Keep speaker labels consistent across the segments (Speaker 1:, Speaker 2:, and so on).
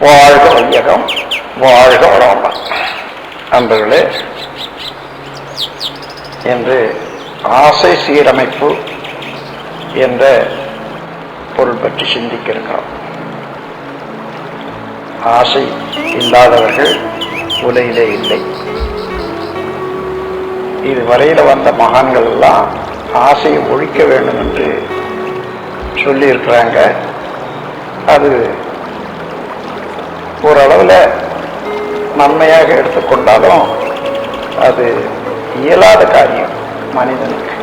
Speaker 1: வாழ்க வையகம் வாழ்க வளமுடன். அன்பர்களே என்று ஆசை சீரமைப்பு என்ற பொருள் பற்றி சிந்திக்க இருக்கிறோம் ஆசை இல்லாதவர்கள் உலகிலே இல்லை. இதுவரையில் வந்த மகான்கள் எல்லாம் ஆசையை ஒழிக்க வேண்டும் என்று சொல்லியிருக்கிறாங்க. அது ஓரளவில் நன்மையாக எடுத்துக்கொண்டாலும் அது இயலாத காரியம் மனிதனுக்கு.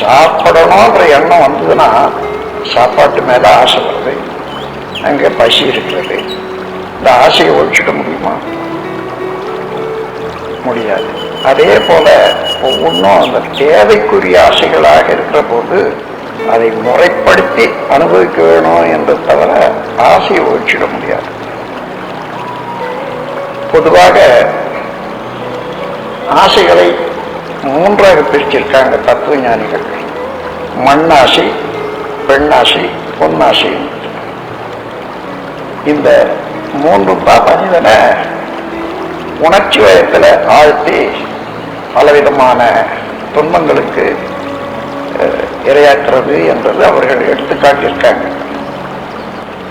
Speaker 1: சாப்பிடணுன்ற எண்ணம் வந்ததுன்னா சாப்பாட்டு மேலே ஆசை வருது. அங்கே பசி இருக்கிறது. இந்த ஆசையை ஒழிச்சுக்க முடியுமா? முடியாது. அதே போல ஒவ்வொன்றும் அந்த தேவைக்குரிய ஆசைகளாக இருக்கிற போது அதை முறைப்படுத்தி அனுபவிக்க வேணும் என்று தவிர ஆசையை ஒழிச்சிட முடியாது. பொதுவாக ஆசைகளை மூன்றாக பிரிச்சிருக்காங்க தத்துவ ஞானிகள் மண்ணாசை பெண்ணாசை பொன்னாசை. இந்த மூன்று தான் மனிதனை உணர்ச்சி வயத்தில் ஆழ்த்தி பலவிதமான துன்பங்களுக்கு அஹ், இரையாக்குறது என்றது அவர்கள் எடுத்துக்காட்டியிருக்காங்க.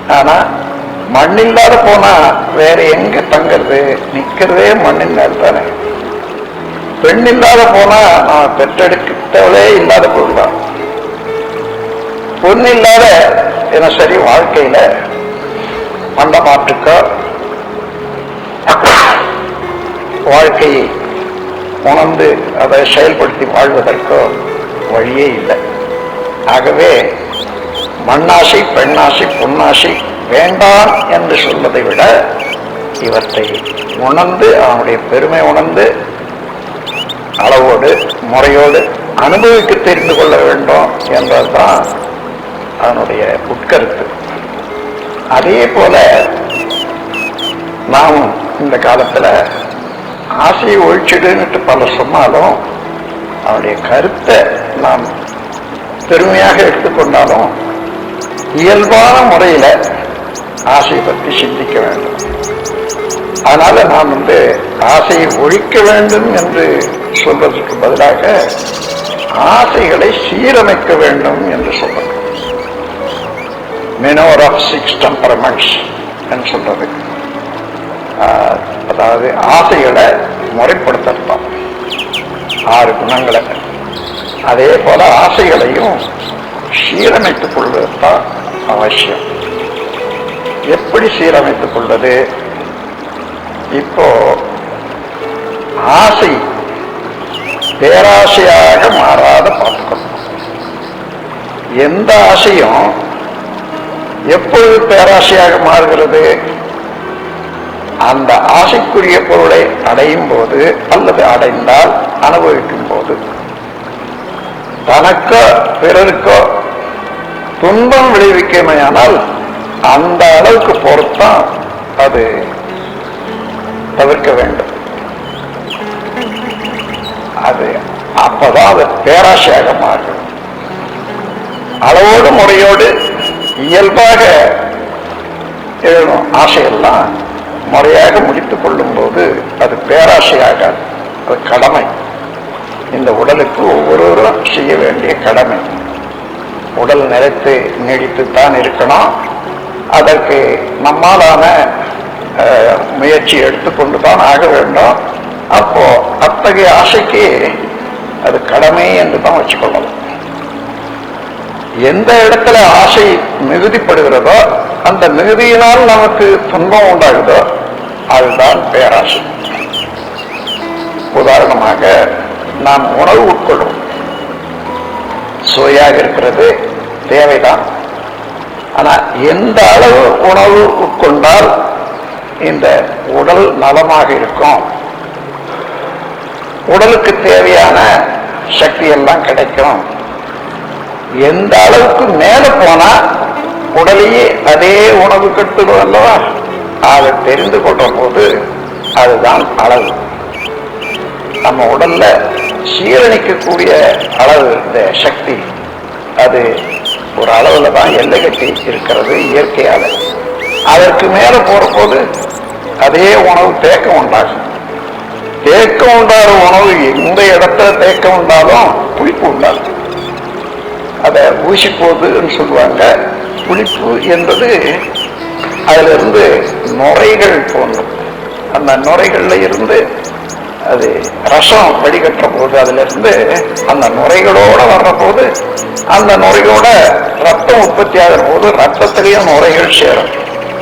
Speaker 1: ஆனா மண் இல்லாத போனா வேற எங்க தங்கிறது? நிக்கிறதே மண்ணின் மேல் தானே. பெண் இல்லாத போனா நான் பெற்றெடுக்கிட்டவளே இல்லாத பொருள்தான். பொண்ணு இல்லாத தினசரி வாழ்க்கையில மாட்டுக்கோ வாழ்க்கையை உணர்ந்து அதை செயல்படுத்தி வாழ்வதற்கோ வழியே இல்லை. ஆகவே மண்ணாசை பெண்ணாசை பொன்னாசை வேண்டாம் என்று சொல்வதை விட இவற்றை உணர்ந்து அவனுடைய பெருமை உணர்ந்து அளவோடு முறையோடு அனுபவிக்க தெரிந்து கொள்ள வேண்டும் என்பதுதான் அதனுடைய உட்கருத்து. அதே போல நாம் இந்த காலத்தில் ஆசையை ஒழிச்சிடுன்னுட்டு பல சொன்னாலும் அவனுடைய கருத்தை நாம் பெருமையாக எடுத்துக்கொண்டாலும் இயல்பான முறையில ஆசையை பற்றி சிந்திக்க வேண்டும். அதனால நாம் வந்து ஆசையை ஒழிக்க வேண்டும் என்று சொல்வதற்கு பதிலாக ஆசைகளை சீரமைக்க வேண்டும் என்று சொல்றது மினோர் ஆஃப் சிக்ஸ் டெம்பரமெண்ட்ஸ் என்று சொல்றது. அதாவது ஆசைகளை முறைப்படுத்தலாம் ஆறு குணங்களை. அதே போல ஆசைகளையும் சீரமைத்துக் கொள்வதுதான் அவசியம். எப்படி சீரமைத்துக் கொள்வது? இப்போ ஆசை பேராசையாக மாறாத பார்த்துக்கணும் எந்த ஆசையும் எப்பொழுது பேராசையாக மாறுகிறது? அந்த ஆசைக்குரிய பொருளை அடையும் போது அல்லது அடைந்தால் அனுபவிக்கும் போது. தனக்கோ பிறருக்கோ துன்பம் விளைவிக்கமையானால் அந்த அளவுக்கு பொறுத்தான் அது தவிர்க்க வேண்டும். அது அப்பதான் அது பேராசையாக மாறும் அளவோடு முறையோடு இயல்பாக எழுதும் ஆசையெல்லாம் முறையாக முடித்துக் கொள்ளும் போது அது பேராசையாக அது கடமை. இந்த உடலுக்கு ஒவ்வொருவரும் செய்ய வேண்டிய கடமை. உடல் நிலைத்து நீடித்துத்தான் இருக்கணும். அதற்கு நம்மாலான அஹ், முயற்சி எடுத்துக்கொண்டு தான் ஆக வேண்டும். அப்போ அத்தகைய ஆசைக்கு அது கடமை என்று தான் வச்சுக்கொள்ளணும். எந்த இடத்துல ஆசை மிகுதிப்படுகிறதோ அந்த மிகுதியினால் நமக்கு துன்பம் உண்டாகுதோ அதுதான் பேராசை. உதாரணமாக நாம் உணவு உட்கொள்ளும். சுவையாக இருக்கிறது. தேவைதான். ஆனா எந்த அளவு உணவு உட்கொண்டால் இந்த உடல் நலமாக இருக்கும்? உடலுக்கு தேவையான சக்தி எல்லாம் கிடைக்கும். எந்த அளவுக்கு மேலே போனால் உடலையே அதே உணவு கட்டுடும் அல்லவா? அதை தெரிந்து கொள்ற போது அதுதான் அளவு. நம்ம உடல்ல சீரணிக்கக்கூடிய அளவு இந்த சக்தி அது ஒரு அளவில் தான் எல்லை கட்டி இருக்கிறது இயற்கையால். அதற்கு மேலே போகிறபோது போது அதே உணவு தேக்கம் உண்டாகும். தேக்கம் உண்டாகிற உணவு எந்த இடத்துல தேக்கம் உண்டாலும் புளிப்பு உண்டாகும். அதை ஊசி போகுதுன்னு சொல்லுவாங்க. புளிப்பு என்பது அதிலிருந்து நுரைகள் தோன்றும். அந்த நுரைகளில் இருந்து அது ரசம் வடிகட்டுற போது அதுல இருந்து அந்த நுரைகளோட வர்ற போது அந்த நுரையோட ரத்தம் உற்பத்தி ஆகிற போது ரத்தத்திலையும் நுரைகள் சேரும்.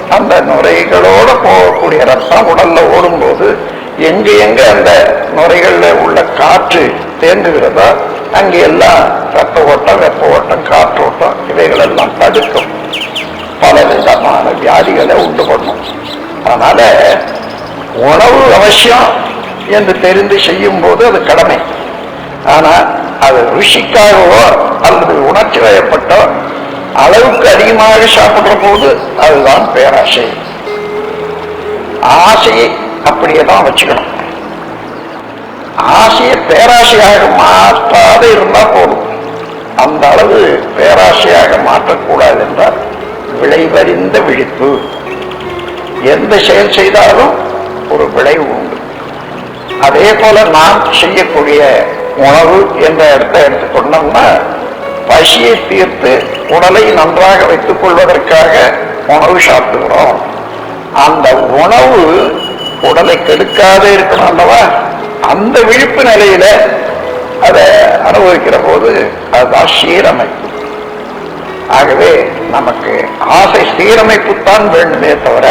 Speaker 1: அந்த நுரைகளோட போகக்கூடிய ரத்தம் உடல்ல ஓடும்போது எங்க எங்க அந்த நுரைகள்ல உள்ள காற்று தேங்குகிறதோ அங்கே எல்லாம் ரத்த ஓட்டம் வெப்ப ஓட்டம் காற்றோட்டம் இவைகள் எல்லாம் தடுக்கும். பல விதமான வியாதிகளை உண்டு பண்ணும். அதனால உணவு அவசியம். என்று தெரிந்து செய்யும் போது அது கடமை. ஆனா அது ருஷிக்காகவோ அல்லது உணர்ச்சி வயப்பட்டோ அளவுக்கு அதிகமாக சாப்பிடுற போது அதுதான் பேராசை. ஆசையை அப்படியே தான் வச்சுக்கணும். ஆசையை பேராசையாக மாற்றாத இருந்தா போதும். அந்த அளவு பேராசையாக மாற்றக்கூடாது என்றால் விளைவறிந்த விழிப்பு. எந்த செயல் செய்தாலும் ஒரு விளைவு உண்டு. அதே போல நாம் செய்யக்கூடிய உணவு என்ற இடத்தை எடுத்துக்கொண்டோம்னா பசியை தீர்த்து உடலை நன்றாக வைத்துக் கொள்வதற்காக உணவு சாப்பிடுகிறோம். அந்த உணவு உடலை கெடுக்காத இருக்கணும் அல்லவா? அந்த விழிப்பு நிலையில அதை அனுபவிக்கிற போது அதுதான் சீரமைப்பு. ஆகவே நமக்கு ஆசை சீரமைப்புத்தான் வேண்டுமே தவிர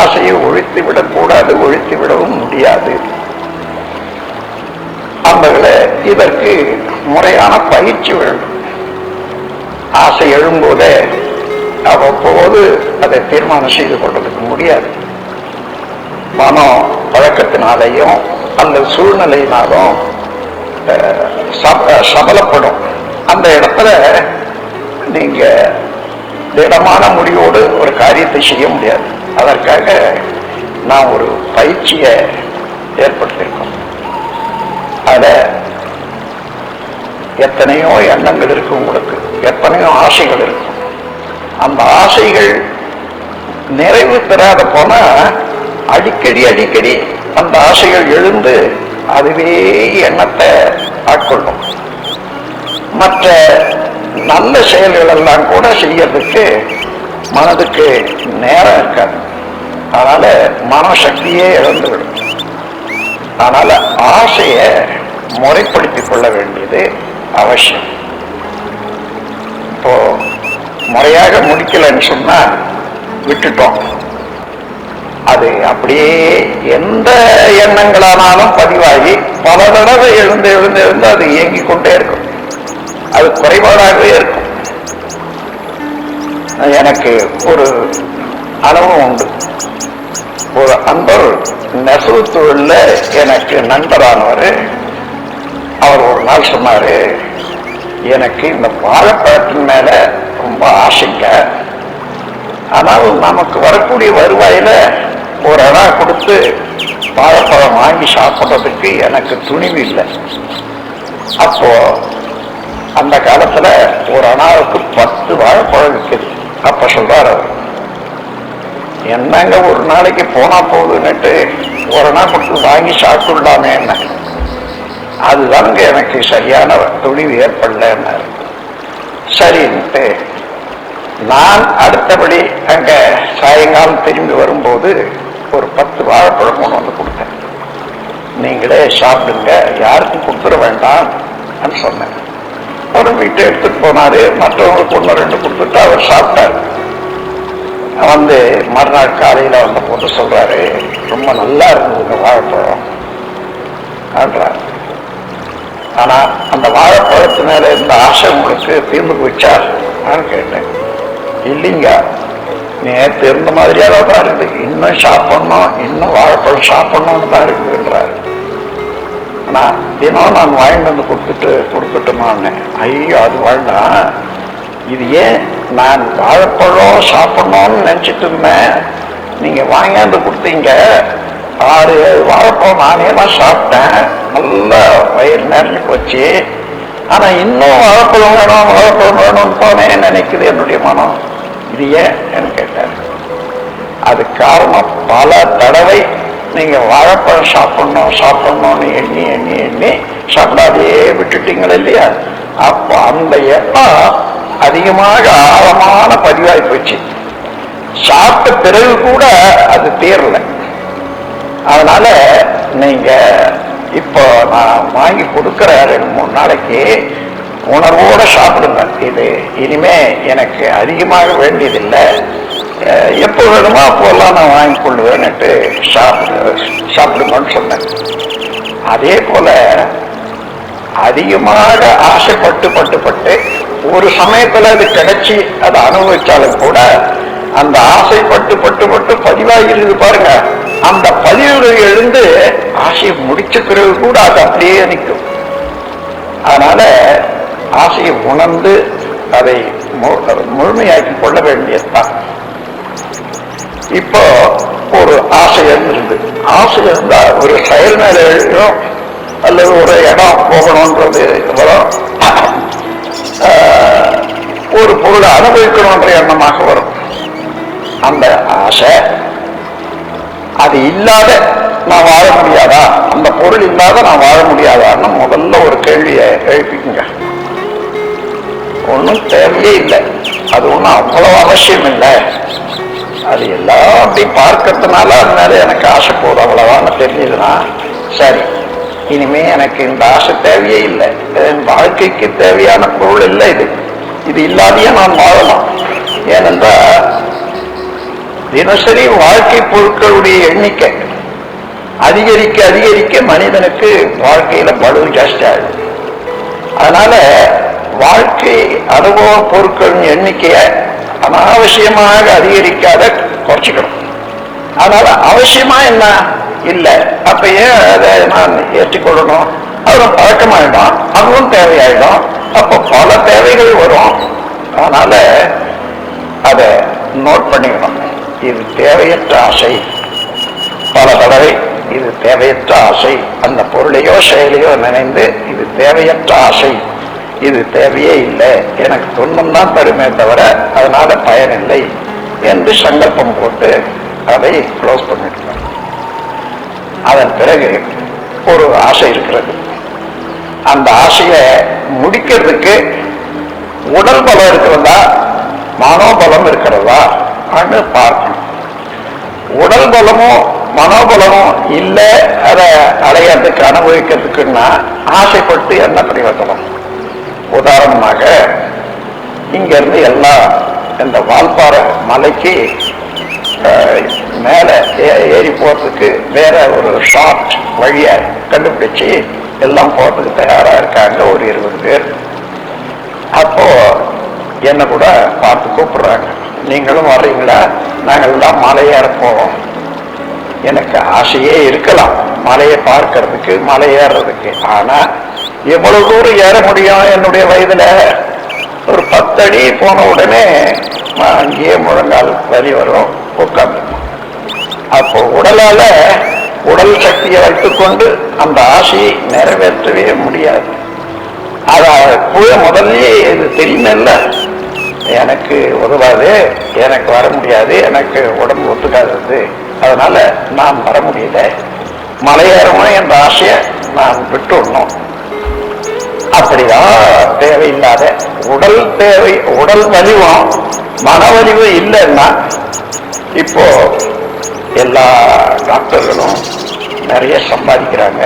Speaker 1: ஆசையை ஒழித்து விடக்கூடாது ஒழித்து விடவும் முடியாது. அன்பர்களே இதற்கு முறையான பயிற்சி வேண்டும். ஆசை எழும்போதே அவ்வப்போது அதை தீர்மானம் செய்து கொள்றதுக்கு முடியாது. மனம் பழக்கத்தினாலேயும் அந்த சூழ்நிலையினாலும் சப- சபலப்படும். அந்த இடத்துல நீங்க திடமான முடிவோடு ஒரு காரியத்தை செய்ய முடியாது. அதற்காக நான் ஒரு பயிற்சியை ஏற்படுத்தியிருக்கோம். அத எத்தனையோ எண்ணங்கள் இருக்கு உங்களுக்கு. எத்தனையோ ஆசைகள் இருக்கும் அந்த ஆசைகள் நிறைவு பெறாத போனா அடிக்கடி அடிக்கடி அந்த ஆசைகள் எழுந்து அதுவே எண்ணத்தை ஆட்கொள்ளும். மற்ற நல்ல செயல்கள் எல்லாம் கூட செய்யறதுக்கு மனதுக்கு நேரம் இருக்காது. அதனால மனசக்தியே இழந்துவிடும். அதனால ஆசையை முறைப்படுத்திக் கொள்ள வேண்டியது அவசியம். இப்போ முறையாக முடிக்கலைன்னு சொன்னா விட்டுட்டோம். அது அப்படியே எந்த எண்ணங்களானாலும் பதிவாகி பல தடவை எழுந்து எழுந்து எழுந்து அது இயங்கிக் கொண்டே இருக்கும். அது குறைபாடாகவே இருக்கும். எனக்கு ஒரு அளவும் உண்டு. ஒரு அன்பர் நெசவு தொழில எனக்கு நண்பரானவர். அவர் ஒரு நாள் சொன்னாரு எனக்கு இந்த வாழைப்பழத்தின் மேல ரொம்ப ஆசைங்க. ஆனால் நமக்கு வரக்கூடிய வருவாயில ஒரு இடம் கொடுத்து வாழைப்பழம் வாங்கி சாப்பிட்றதுக்கு எனக்கு துணிவு இல்லை. அப்போ அந்த காலத்துல ஒரு அணாவுக்கு பத்து வாழைப்பழம் விற்குது அப்ப சொல்றாரு அவர் என்னங்க ஒரு நாளைக்கு போனா போகுதுன்னுட்டு ஒரு நாள் கொடுத்து வாங்கி சாப்பிட்டுடலாமே என்ன? அதுதாங்க எனக்கு சரியான துணிவு ஏற்படலன்னாரு சரின்ட்டு நான் அடுத்தபடி அங்க சாயங்காலம் திரும்பி வரும்போது ஒரு பத்து வாழைப்பழம் கொண்டு வந்து கொடுத்தேன். நீங்களே சாப்பிடுங்க யாருக்கும் கொடுத்துட வேண்டாம் சொன்னேன். ஒரு வீட்டை எடுத்துட்டு போனாரு மற்றவங்களுக்கு ஒன்று ரெண்டு கொடுத்துட்டு அவர் சாப்பிட்டாரு. வந்து மறுநாள் காலையில் வந்த போட்டு சொல்கிறாரு ரொம்ப நல்லா இருந்ததுங்க வாழைப்பழம். அப்படின்றார் ஆனால் அந்த வாழைப்பழத்து மேலே இருந்த ஆசை உங்களுக்கு தீர்ந்து போச்சா நான் கேட்டேன். இல்லைங்க. நேற்று இருந்த மாதிரியாக தான் இருக்குது. இன்னும் சாப்பிட்ணும் இன்னும் வாழைப்பழம் சாப்பிட்ணும்னு தான் இருக்குன்றாரு ஆனால் தினம் நான் வாங்கிட்டு வந்து கொடுத்துட்டு கொடுக்கட்டுமான்னு ஐயோ அது வாழ்ந்தா இது ஏன் நான் வாழைப்பழம் சாப்பிடணும்னு நினைச்சிட்டு இருந்தேன். நீங்க வாங்கியாந்து கொடுத்தீங்க. ஆறு ஏழு வாழைப்பழம் நானே தான் சாப்பிட்டேன். நல்லா வயிறு நிறைஞ்சு போச்சு. ஆனா இன்னும் வாழைப்பழம் வேணும் வாழைப்பழம் வேணும்னு போனே நினைக்குது என்னுடைய மனம். இது ஏன் என்று கேட்டார். அது காரணம் பல தடவை நீங்க வாழைப்பழம் சாப்பிடணும் சாப்பிடணும்னு எண்ணி எண்ணி எண்ணி சாப்பிடாதே விட்டுட்டீங்களா இல்லையா? அப்போ அந்த எண்ணம் அதிகமாக ஆழமான பதிவாகி போச்சு. சாப்பிட்ட பிறகு கூட அது தேரல அதனால நீங்க இப்போ நான் வாங்கி கொடுக்குற ரெண்டு மூணு நாளைக்கு உணர்வோட சாப்பிடுங்க. இது இனிமே எனக்கு அதிகமாக வேண்டியதில்லை. எப்போ வேணுமோ அப்போல்லாம் நான் வாங்கி கொள்ளுவேன்னுட்டு சாப்பிடு சாப்பிடுங்கன்னு சொன்னேன். அதே போல அதிகமாக ஆசைப்பட்டு பட்டு பட்டு ஒரு சமயத்துல அது கிடைச்சி அதை அனுபவிச்சாலும் கூட அந்த ஆசைப்பட்டு பட்டு பட்டு பதிவாகிறது பாருங்க. அந்த பதிவுகள் எழுந்து ஆசையை முடிச்ச பிறகு கூட அது அப்படியே நிற்கும். அதனால ஆசையை உணர்ந்து அதை முழுமையாக்கி கொள்ள வேண்டியதுதான். இப்போ ஒரு ஆசை இருந்திருந்து ஆசை இருந்தா ஒரு செயல் மேல எழுதும் அல்லது ஒரு இடம் போகணுன்றது ஒரு பொருளை அனுபவிக்கணுன்ற எண்ணமாக வரும். அந்த ஆசை அது இல்லாத நான் வாழ முடியாதா? அந்த பொருள் இல்லாத நான் வாழ முடியாதான்னு முதல்ல ஒரு கேள்வியை எழுப்பிக்குங்க. ஒன்றும் தேவையே இல்லை. அது ஒன்றும் அவ்வளவு அவசியம் இல்லை. அது எல்லாம் அப்படி பார்க்கறதுனால அதனால எனக்கு ஆசை போதும் அவ்வளவான்னு தெரிஞ்சதுன்னா சரி இனிமே எனக்கு இந்த ஆசை தேவையே இல்லை. என் வாழ்க்கைக்கு தேவையான பொருள் இல்லை இது. இது இல்லாதையே நான் வாழலாம். ஏனென்றால் தினசரி வாழ்க்கை பொருட்களுடைய எண்ணிக்கை அதிகரிக்க அதிகரிக்க மனிதனுக்கு வாழ்க்கையில பலு ஜாஸ்தி ஆகுது. அதனால வாழ்க்கை அனுபவ பொருட்களின் எண்ணிக்கையை அனாவசியமாக அதிகரிக்காத குறைச்சிக்கணும். அதனால அவசியமா என்ன? இல்லை. அப்ப ஏன் அதை நான் ஏற்றுக்கொள்ளணும்? அதுவும் பழக்கமாயிடும் அதுவும் தேவையாயிடும். அப்போ பல தேவைகள் வரும். அதனால அதை நோட் பண்ணிக்கணும். இது தேவையற்ற ஆசை. பல தடவை இது தேவையற்ற ஆசை. அந்த பொருளையோ செயலையோ நினைந்து இது தேவையற்ற ஆசை. இது தேவையே இல்லை. எனக்கு துன்பம் தான் தருமே தவிர அதனால பயனில்லை என்று சங்கல்பம் போட்டு அதை க்ளோஸ் பண்ணிட்டு அதன் பிறகு ஒரு ஆசை இருக்கிறது. அந்த ஆசையை முடிக்கிறதுக்கு உடல் பலம் இருக்கிறதா? மனோபலம் இருக்கிறதா? அப்படின்னு பார்க்கணும். உடல் பலமும் மனோபலமும் இல்லை அதை அடையிறதுக்கு அனுபவிக்கிறதுக்குன்னா ஆசைப்பட்டு என்ன பிரயோஜனம் உதாரணமாக இங்கிருந்து எல்லாம் இந்த வால்பாறை மலைக்கு மேலே ஏறி போகிறதுக்கு வேற ஒரு ஷார்ட் வழியை கண்டுபிடிச்சு எல்லாம் போறதுக்கு தயாரா இருக்காங்க ஒரு இருபது பேர். அப்போ என்ன கூட பார்த்து கூப்பிடுறாங்க. நீங்களும் வர்றீங்களா? நாங்கள் எல்லாம் மலையேற போவோம் எனக்கு ஆசையே இருக்கலாம் மலையை பார்க்கறதுக்கு மலை ஏறுறதுக்கு ஆனா எவ்வளவு தூரம் ஏற முடியும் என்னுடைய வயதுல? ஒரு பத்தடி போன உடனே அங்கேயே முழங்கால் வலி வரும் உட்காந்து அப்போ உடலால உடல் சக்தியை வைத்துக்கொண்டு அந்த ஆசையை நிறைவேற்றவே முடியாது. அதை கூட முதல்லயே இது தெரியுமில்ல. எனக்கு உதவாது எனக்கு வர முடியாது எனக்கு உடம்பு ஒத்துக்காதது. அதனால நான் வர முடியல. மலையேறணும் என்ற ஆசையை நான் விட்டுடணும். அப்படிதான் தேவையில்லாத உடல் தேவை உடல் வலிவும் மன இல்லைன்னா இப்போ எல்லா டாக்டர்களும் நிறைய சம்பாதிக்கிறாங்க.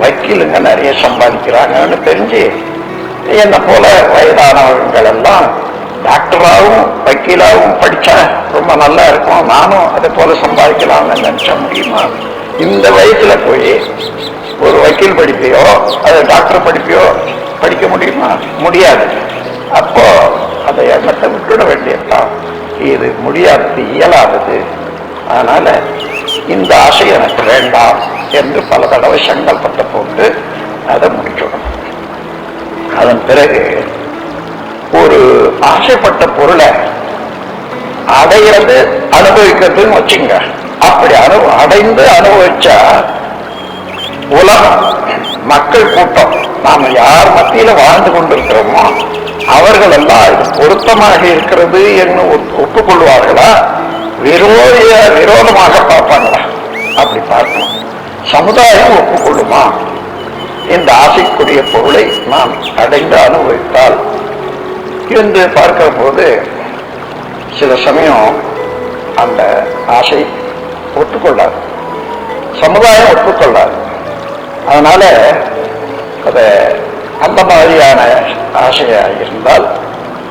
Speaker 1: வக்கீலுங்க நிறைய சம்பாதிக்கிறாங்கன்னு தெரிஞ்சு என்னை போல வயதானவர்கள் எல்லாம் டாக்டராகவும் வக்கீலாகவும் படித்தா ரொம்ப நல்லா இருக்கும். நானும் அதை போல சம்பாதிக்கலாம்னு நினச்ச முடியுமா? இந்த வயசுல போய் ஒரு வக்கீல் படிப்பையோ அது டாக்டர் படிப்பையோ படிக்க முடியுமா? முடியாது. அப்போ அதை எண்ணத்தை விட்டுட வேண்டியதுதான். இது முடியாதது இயலாதது. அதனால இந்த ஆசை எனக்கு வேண்டாம் என்று பல தடவை சங்கல்பத்தை போட்டு அதை முடிக்கணும். அதன் பிறகு ஒரு ஆசைப்பட்ட பொருளை அடையிறது அனுபவிக்கிறதுன்னு வச்சுங்க அப்படி அனு அடைந்து அனுபவிச்சா உலகம் மக்கள் கூட்டம் நாம யார் மத்தியில வாழ்ந்து கொண்டிருக்கிறோமோ அவர்கள் எல்லாம் இது பொருத்தமாக இருக்கிறது என்று ஒப்- ஒப்புக்கொள்வார்களா? விரோதிய விரோதமாக பார்ப்பாங்களா? அப்படி பார்க்கணும் சமுதாயம் ஒப்புக்கொள்ளுமா? இந்த ஆசைக்குரிய பொருளை நாம் அடைந்து அனுபவித்தால் என்று பார்க்கிற போது சில சமயம் அந்த ஆசை ஒத்துக்கொள்ளாது. சமுதாயம் ஒப்புக்கொள்ளாது. அதனால அதை அந்த மாதிரியான ஆசையாக இருந்தால்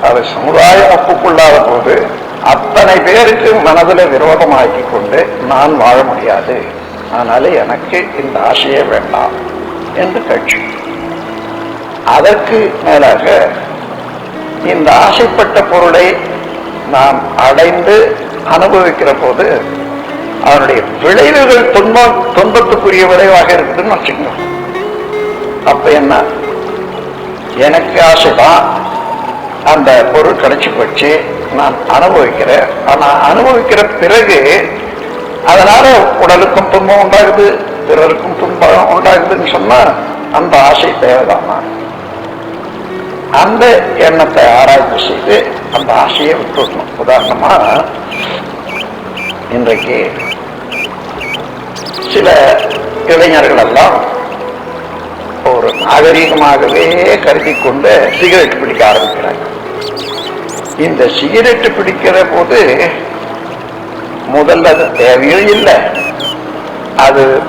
Speaker 1: அது சமுதாயம் ஒப்புக்கொள்ளாத போது அத்தனை பேருக்கு மனதில் விரோதமாக்கி கொண்டு நான் வாழ முடியாது. அதனால எனக்கு இந்த ஆசையே வேண்டாம் என்று கட்சி. அதற்கு மேலாக இந்த ஆசைப்பட்ட பொருளை நாம் அடைந்து அனுபவிக்கிற போது அதனுடைய விளைவுகள் துன்பம் துன்பத்துக்குரிய விளைவாக இருக்குதுன்னு வச்சுக்கணும் அப்ப என்ன? எனக்கு ஆசைதான். அந்த பொருள் கிடைச்சி போச்சு. நான் அனுபவிக்கிறேன். ஆனா அனுபவிக்கிற பிறகு அதனால உடலுக்கும் துன்பம் உண்டாகுது பிறருக்கும் துன்பம் உண்டாகுதுன்னு சொன்னா அந்த ஆசை தேவைதானா. அந்த எண்ணத்தை ஆராய்ச்சி செய்து அந்த ஆசையை விட்டுடணும். உதாரணமா இன்றைக்கு சில இளைஞர்கள் எல்லாம் ஒரு நாகரீகமாகவே கருதி கொண்டு சிகரெட் பிடிக்க ஆரம்பிக்கிறாங்க. இந்த சிகரெட்டு பிடிக்கிற போது முதல்ல அது தேவையும் இல்லை. அது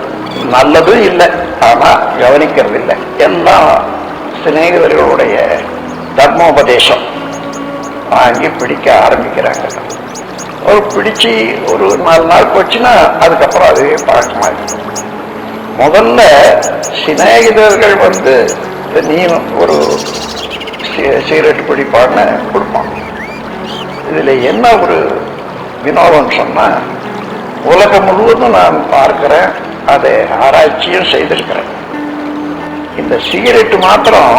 Speaker 1: நல்லதும் இல்லை. ஆனா கவனிக்கிறது இல்லை எல்லாம் சிநேகிதர்களுடைய தர்மோபதேசம். வாங்கி பிடிக்க ஆரம்பிக்கிறாங்க. ஒரு பிடிச்சு ஒரு நாலு நாள் போச்சுன்னா அதுக்கப்புறம் அதுவே பழக்கமாக முதல்ல சிநேகிதர்கள் வந்து நீ ஒரு சி- சிகரெட் பிடிப்பான்னு கொடுப்பான். இதுல என்ன ஒரு வினோதம் சொன்னா உலகம் முழுவதும் நான் பார்க்கிறேன் அதை ஆராய்ச்சியும் செய்திருக்கிறேன். இந்த சிகரெட்டு மாத்திரம்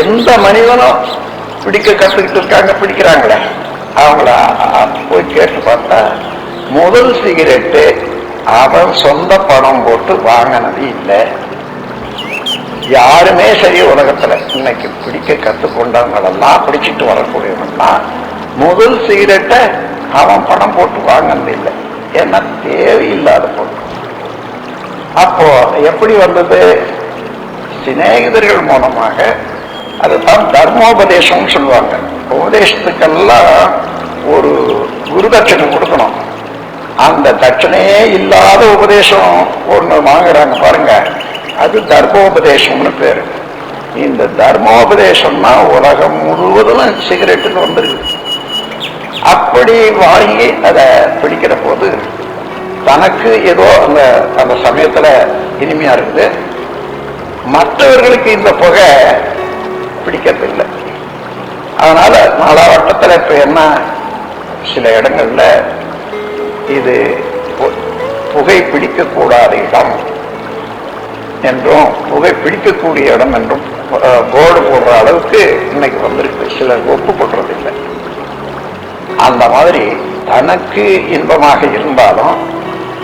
Speaker 1: எந்த மனிதனும் பிடிக்க கத்துக்கிட்டு இருக்காங்க பிடிக்கிறாங்களே? அவங்கள போய் கேட்டு பார்த்தா முதல் சிகரெட்டு அவன் சொந்த பணம் போட்டு வாங்கினது இல்லை. யாருமே சரி உலகத்துல இன்னைக்கு பிடிக்க கத்துக்கொண்டவங்களெல்லாம் பிடிச்சிட்டு வரக்கூடியவங்கலாம் முதல் சிகரெட்டை அவன் பணம் போட்டு வாங்கினது இல்லை. ஏன்னா தேவையில்லாத பொருள். அப்போ எப்படி வந்தது? சிநேகிதர்கள் மூலமாக அதுதான் தர்மோபதேசம் சொல்லுவாங்க. உபதேசத்துக்கெல்லாம் ஒரு குருதட்சணை கொடுக்கணும். அந்த தட்சணையே இல்லாத உபதேசம் ஒன்று வாங்குறாங்க பாருங்க. அது தர்மோபதேசம்னு பேரு. இந்த தர்மோபதேசம்னா உலகம் முழுவதும் சிகரெட்டுன்னு வந்துருக்கு அப்படி வாங்கி அதை பிடிக்கிற போது தனக்கு ஏதோ அந்த அந்த சமயத்துல இனிமையா இருக்குது. மற்றவர்களுக்கு இந்த புகை பிடிக்கிறதில்லை. அதனால நாலாவட்டத்தில் இப்ப என்ன சில இடங்கள்ல இது பு- புகை பிடிக்கக்கூடாத இடம். என்றும் புகை பிடிக்கக்கூடிய இடம் என்றும் போர்டு போடுற அளவுக்கு இன்னைக்கு வந்திருக்கு. சிலர் ஒப்புக்கொள்றதில்லை. அந்த மாதிரி தனக்கு இன்பமாக இருந்தாலும்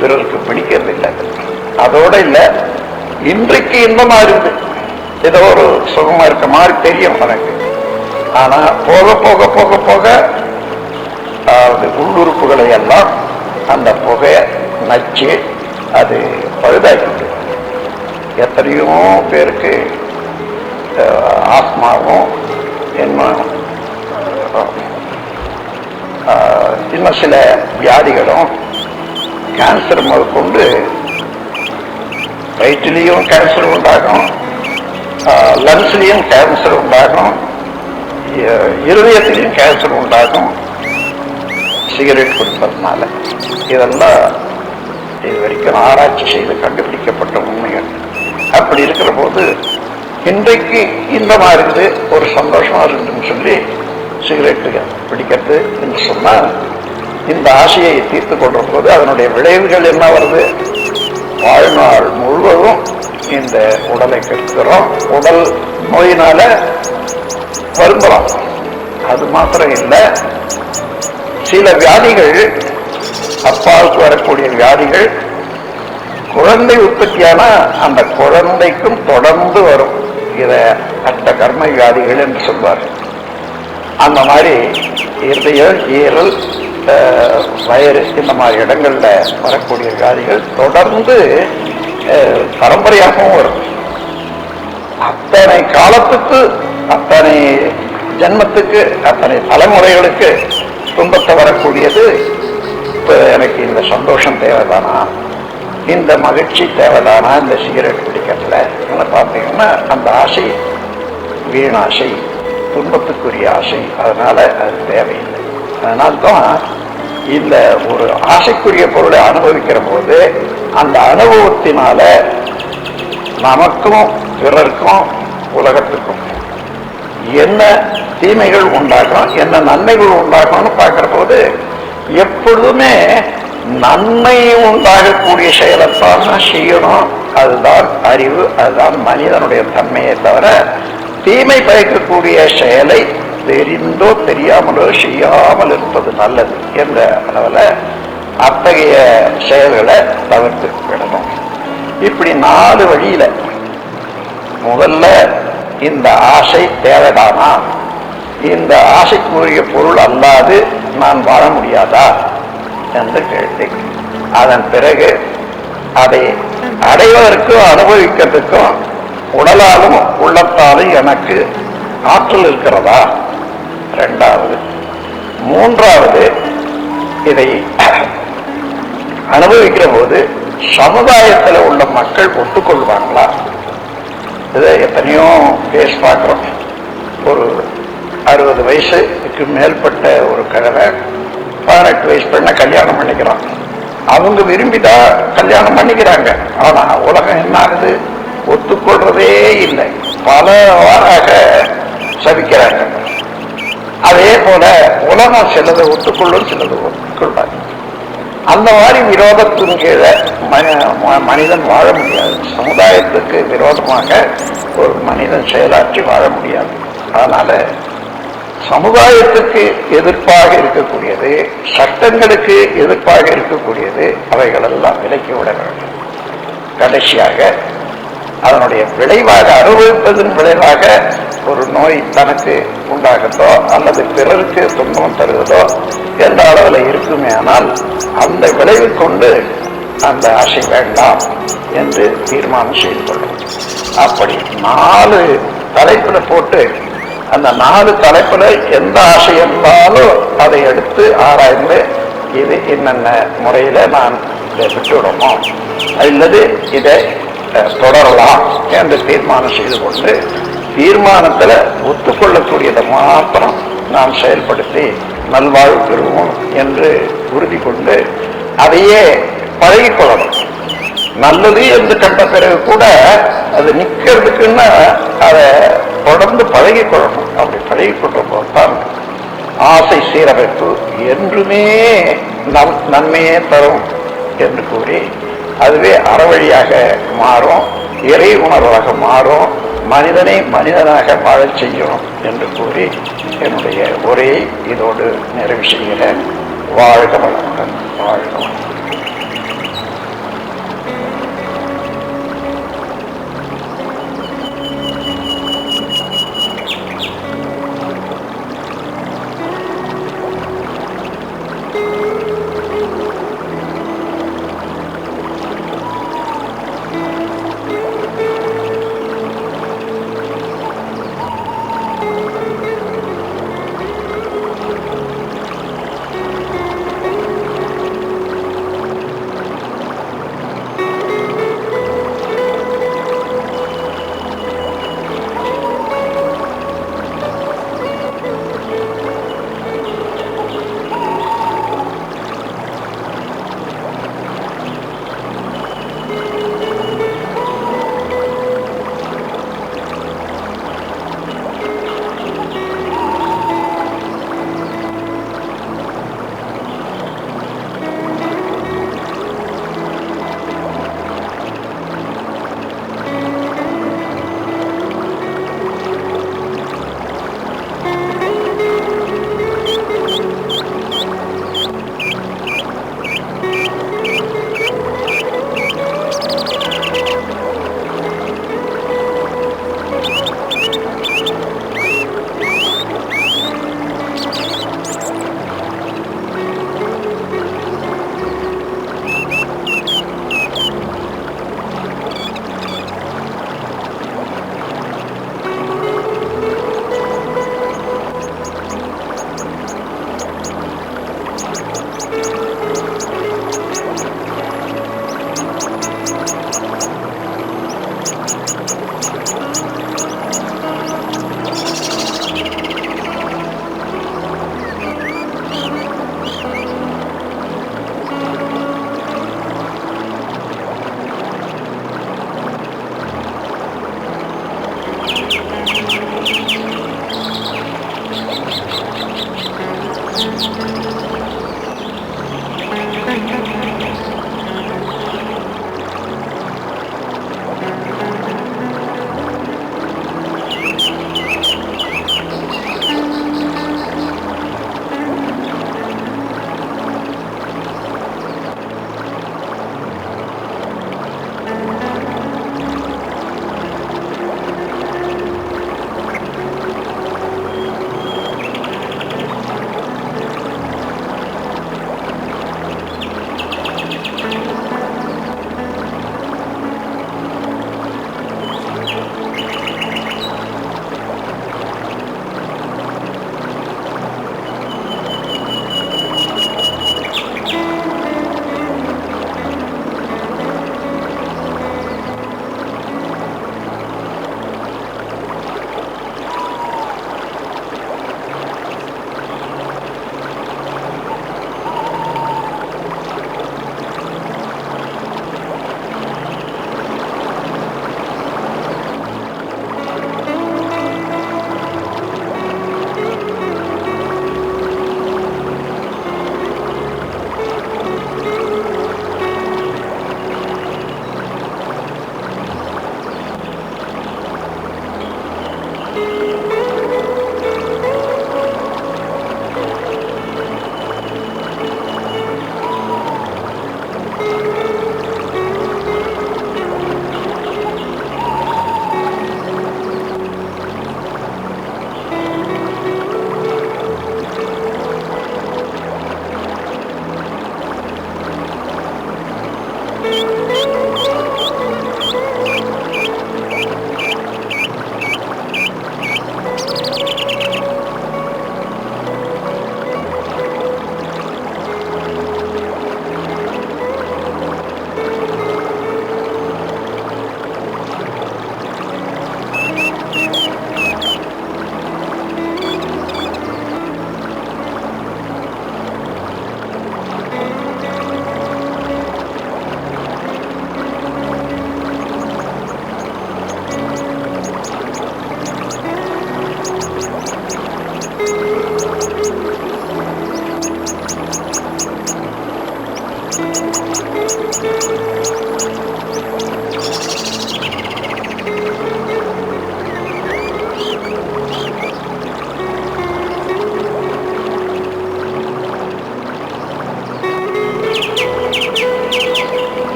Speaker 1: பிறருக்கு பிடிக்கிறதில்லை. அதோட இல்லை இன்றைக்கு இன்பமா இருக்குது ஏதோ ஒரு சுகமா இருக்க மாதிரி தெரியும் எனக்கு. ஆனா போக போக போக போக அதாவது உள்ளுறுப்புகளை எல்லாம் அந்த புகைய நச்சு அது பழுதாக்கிட்டு எத்தனையோ பேருக்கு ஆத்மாவும் ஆஸ்மாவும் என்ன இன்னும் சில வியாதிகளும் கேன்சர் முதற்கொண்டு வயிற்றுலேயும் கேன்சர் உண்டாகும். லங்ஸ்லேயும் கேன்சர் உண்டாகும். இருதயத்திலையும் கேன்சர் உண்டாகும். சிகரெட் குடிப்பதனால. இதெல்லாம் இது வரைக்கும் ஆராய்ச்சி செய்து கண்டுபிடிக்கப்பட்ட உண்மைகள். அப்படி இருக்கிற போது இன்றைக்கு இன்பமா இருக்குது ஒரு சந்தோஷமா இருக்குதுன்னு சொல்லி சிகரெட்டு பிடிக்கிறது என்று சொன்னால் இந்த ஆசையை தீர்த்து கொள்ற போது அதனுடைய விளைவுகள் என்ன வருது? வாழ்நாள் முழுவதும் இந்த உடலை கெடுக்கிறோம். உடல் நோயினால வருந்துறோம் அது மாத்திரம் இல்லை. சில வியாதிகள் அப்பாவுக்கு வரக்கூடிய வியாதிகள் குழந்தை உற்பத்தியானா அந்த குழந்தைக்கும் தொடர்ந்து வரும். இதை அட்ட கர்ம வியாதிகள் என்று சொல்வார் அந்த மாதிரி இருதய ஈரல் வயறு இந்த மாதிரி இடங்களில் வரக்கூடிய வியாதிகள் தொடர்ந்து பரம்பரையாகவும் வரும். அத்தனை காலத்துக்கு அத்தனை ஜென்மத்துக்கு அத்தனை தலைமுறைகளுக்கு துன்பத்தை வரக்கூடியது இப்போ எனக்கு இந்த சந்தோஷம் தேவைதானா? இந்த மகிழ்ச்சி தேவைதானா? இந்த சிகரெட் பிடிக்கிறதுல என்ன பார்த்தீங்கன்னா அந்த ஆசை வீணாசை துன்பத்துக்குரிய ஆசை அதனால் அது தேவையில்லை. அதனால்தான் இந்த ஒரு ஆசைக்குரிய பொருளை அனுபவிக்கிற போது அந்த அனுபவத்தினால நமக்கும் பிறருக்கும் உலகத்துக்கும் என்ன தீமைகள் உண்டாகும் என்ன நன்மைகள் உண்டாகும்னு பார்க்குற போது எப்பொழுதுமே நன்மை உண்டாகக்கூடிய செயலைத்தான் செய்யணும். அதுதான் அறிவு அதுதான் மனிதனுடைய தன்மையை தவிர தீமை பயக்கக்கூடிய செயலை தெரிந்தோ தெரியாமலோ செய்யாமல் இருப்பது நல்லது என்ற அளவில் அத்தகைய செயல்களை தவிர்த்து விடணும். இப்படி நாலு வழியில முதல்ல இந்த ஆசை தேவைதானா? இந்த ஆசைக்குரிய பொருள் அல்லாது நான் வாழ முடியாதா? என்று கேள்வி அதன் பிறகு அதை அடைவதற்கும் அனுபவிக்கிறதுக்கும் உடலாலும் உள்ளத்தாலும் எனக்கு ஆற்றல் இருக்கிறதா? ரெண்டாவது மூன்றாவது இதை அனுபவிக்கிற போது சமுதாயத்தில் உள்ள மக்கள் ஒத்துக்கொள்வாங்களா? இதை எத்தனையோ பேஸ் பார்க்குறோம். ஒரு அறுபது வயசுக்கு மேற்பட்ட ஒரு கிழமை பதினெட்டு வயசு பெண்ணை கல்யாணம் பண்ணிக்கிறான் அவங்க விரும்பிதான் கல்யாணம் பண்ணிக்கிறாங்க. ஆனா உலகம் என்ன ஆகுது? ஒத்துக்கொள்றதே இல்லை. பல வாராக சவிக்கிறாங்க அதே போல உலகம் சிலதை ஒத்துக்கொள்ளும் சிலது ஒத்துக்கொள்ளாது. அந்த மாதிரி விரோதத்தின் கீழே ம- மனிதன் வாழ முடியாது. சமுதாயத்துக்கு விரோதமாக ஒரு மனிதன் செயலாற்றி வாழ முடியாது. அதனால சமுதாயத்துக்கு எதிர்ப்பாக இருக்கக்கூடியது சட்டங்களுக்கு எதிர்ப்பாக இருக்கக்கூடியது அவைகளெல்லாம் விலக்கி விட வேண்டும். கடைசியாக அதனுடைய விளைவாக அனுபவிப்பதன் விளைவாக ஒரு நோய் தனக்கு உண்டாகுதோ அல்லது பிறருக்கு துன்பம் தருவதோ என்ற அளவில் இருக்குமே ஆனால் அந்த விளைவு கொண்டு அந்த ஆசை வேண்டாம் என்று தீர்மானம் செய்து கொள்ளும். அப்படி நாலு தலைப்பில் போட்டு அந்த நாலு தலைப்புல எந்த ஆசை இருந்தாலும் அதை எடுத்து ஆராய்ந்து இது என்னென்ன முறையில நான் இதை விட்டுவிடணும் அல்லது இதை தொடரலாம் என்று தீர்மானம் செய்து கொண்டு தீர்மானத்துல ஒத்துக்கொள்ளக்கூடியதை மாத்திரம் நாம் செயல்படுத்தி நல்வாழ்வு பெறுவோம் என்று உறுதி கொண்டு அதையே பழகிக்கொள்ளணும். நல்லது என்று கண்ட பிறகு கூட அது நிக்கிறதுக்குன்னா அதை தொடர்ந்து பழகி கொள்ளணும் அப்படி பழகி கொண்ட ஆசை சீரமைப்பு என்றுமே நம் நன்மையே தரும் என்று கூறி அதுவே அறவழியாக மாறும் இறை உணர்வாக மாறும் மனிதனை மனிதனாக வாழச் செய்யும் என்று கூறி என்னுடைய உரையை இதோடு நிறைவு செய்கிறேன். வாழ்க வளமுடன் வாழ்க வளமுடன்.